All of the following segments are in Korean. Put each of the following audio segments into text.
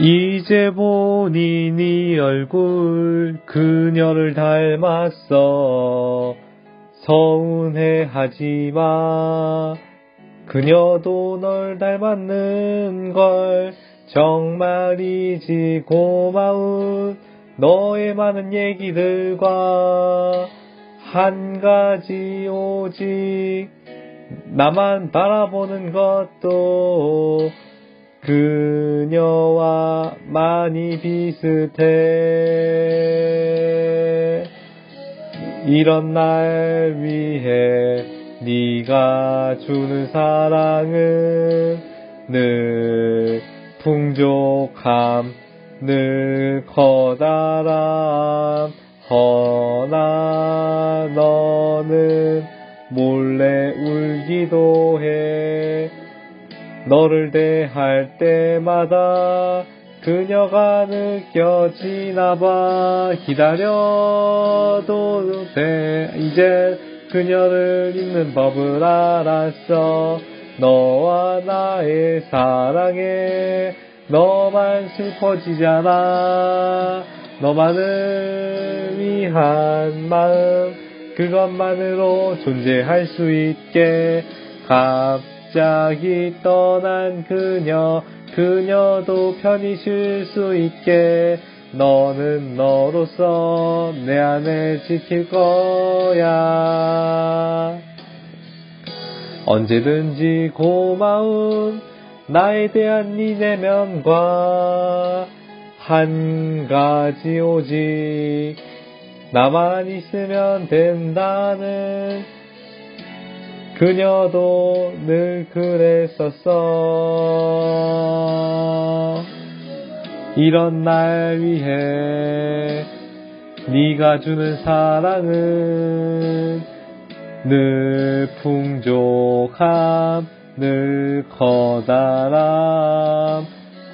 이제 보니 네 얼굴 그녀를 닮았어. 서운해 하지마. 그녀도 널 닮았는 걸 정말이지 고마운 너의 많은 얘기들과 한 가지 오직 나만 바라보는 것도 그녀와 많이 비슷해. 이런 날 위해 네가 주는 사랑은 늘 풍족함 늘 커다람 허나 너는 몰래 울기도 해 너를 대할 때마다 그녀가 느껴지나 봐. 기다려도 돼. 이제 그녀를 잊는 법을 알았어. 너와 나의 사랑에 너만 슬퍼지잖아. 너만을 위한 마음 그것만으로 존재할 수 있게 갑자기 떠난 그녀 그녀도 편히 쉴 수 있게. 너는 너로서 내 안에 지킬 거야. 언제든지 고마운 나에 대한 네 내면과 한 가지 오직 나만 있으면 된다는 그녀도 늘 그랬었어. 이런 날 위해 네가 주는 사랑은 늘 풍족함 늘 커다람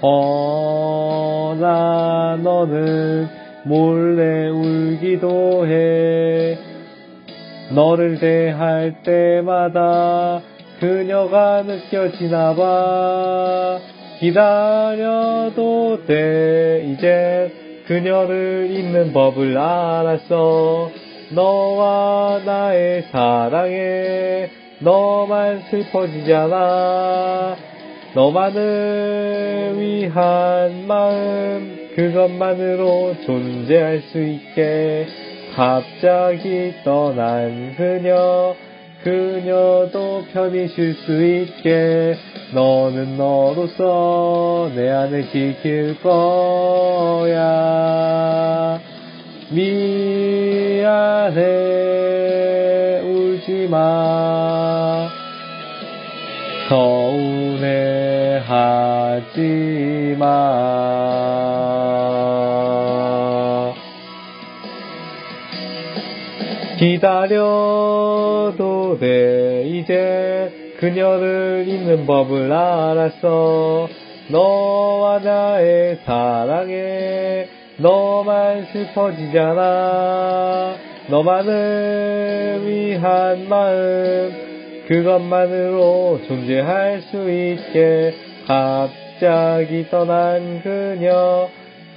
허나 너는 몰래 울기도 해 너를 대할 때마다 그녀가 느껴지나 봐. 기다려도 돼. 이제 그녀를 잊는 법을 알았어. 너와 나의 사랑에 너만 슬퍼지잖아. 너만을 위한 마음 그것만으로 존재할 수 있게 갑자기 떠난 그녀 그녀도 편히 쉴 수 있게. 너는 너로서 내 안을 지킬 거야. 미안해. 울지마. 서운해 하지마 기다려도 돼. 이제 그녀를 잊는 법을 알았어. 너와 나의 사랑에 너만 슬퍼지잖아. 너만을 위한 마음 그것만으로 존재할 수 있게 갑자기 떠난 그녀.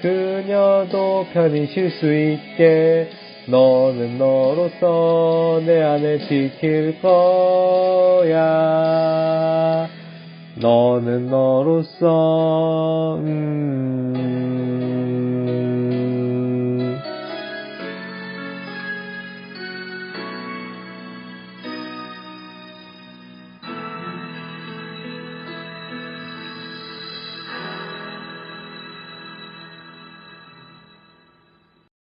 그녀도 편히 쉴 수 있게 너는 너로서 내 안을 지킬 거야. 너는 너로서 음